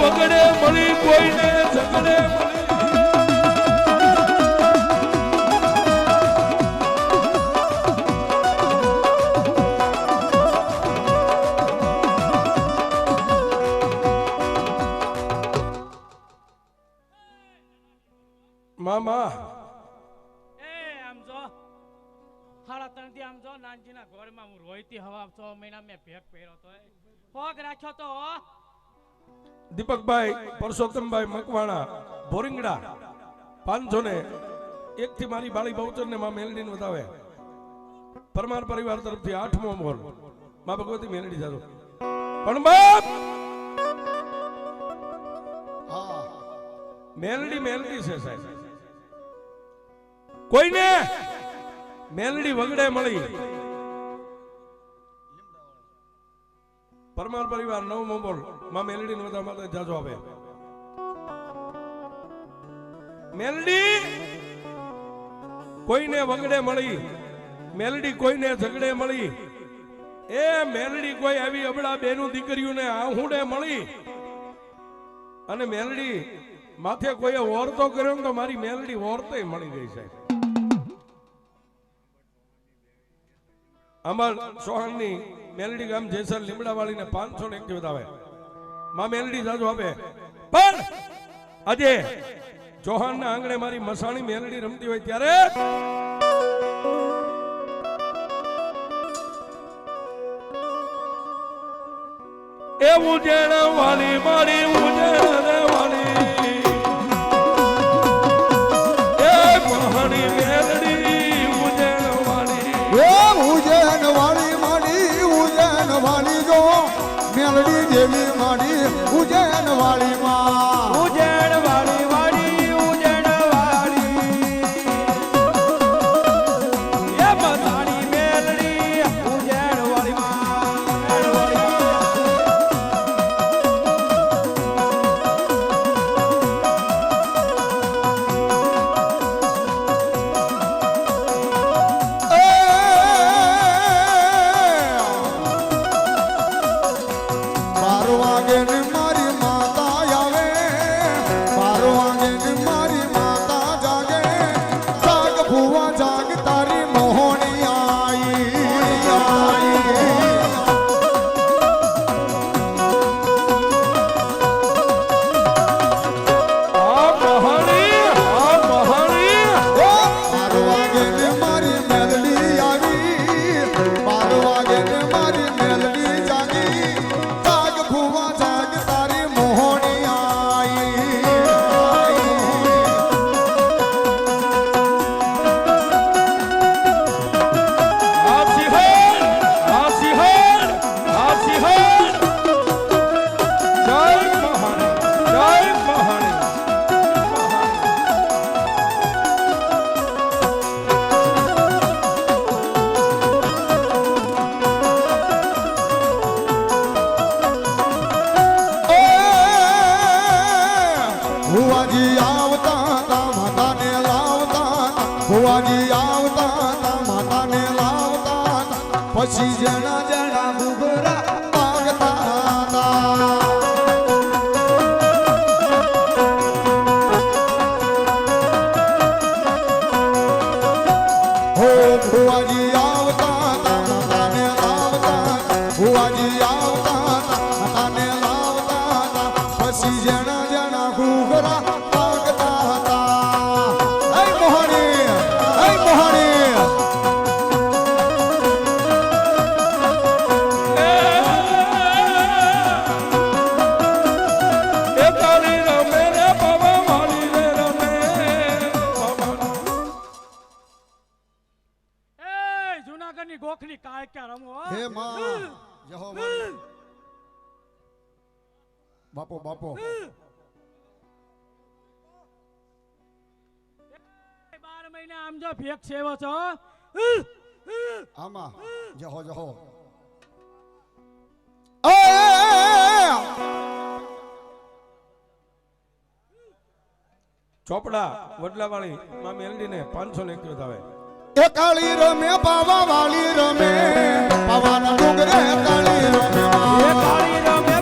વગડે મળી કોઈને ઝગડે મામા. એ, આમ જો. સાડા ત્રણથી આમ જો, નાનજીના ઘરમાં હું રોઈતી હવા છ મહિના મેં. દીપકભાઈ, પરસોત્તમભાઈ મકવાણા, ભોરિંગડા પાંચસો ને એક થી મારી બાળી બહુચર ને માં મેલડી વધાવે. પરમાર પરિવાર તરફથી આઠમો મોર. માં ભગવતી મેલડી જાજો. પણ બાપ! મેલડી મેલડી છે સાહેબ. કોઈને મેલડી વગડે મળી. પરમાર પરિવાર, નવ મોબોલમાં મેલડી ને બધા માટે જાજો આવે. મેલડી! કોઈને વગડે મળી. મેલડી કોઈને ઝગડે મળી. એ મેલડી કોઈ આવી અબડા બેનું દીકરીઓને આહુડે મળી. અને મેલડી માથે કોઈએ ઓરતો કર્યો તો મારી મેલડી ઓરતે મળી ગઈ છે. અમર સોહાણની મેલડી ગામ જેસર લીમડા વાળીને પાંચસો ને એક વધાવે માં મેલડી જાજો આપે. પણ આજે ચૌહાણના આંગણે મારી મસાણી મેલડી રમતી હોય ત્યારે એ ઉજેણ વાલી મારી ઉજેણ મેલડી દેવી માડી ઉજ્જૈન વાળી માં ઉજેણ ભુવાજી આવતા તા, માતાને લાવતા ભુવાજી આવતા તા, માતાને લાવતા પછી જણા જણા ઘુઘરા પાગતા તા. હો ભુવાજી આવતા તા, માતાને લાવતા ભુવાજી આવતા વાક્યા રમો હે. માં જહો બાપો ચોપડા વડલાવાળી માં મેલડીને પાંચસો ને આવે. એ કાળી રમે પાવા વાળી રમે. પવન ડુંગરે કાળી રમે. એ કાળી રમે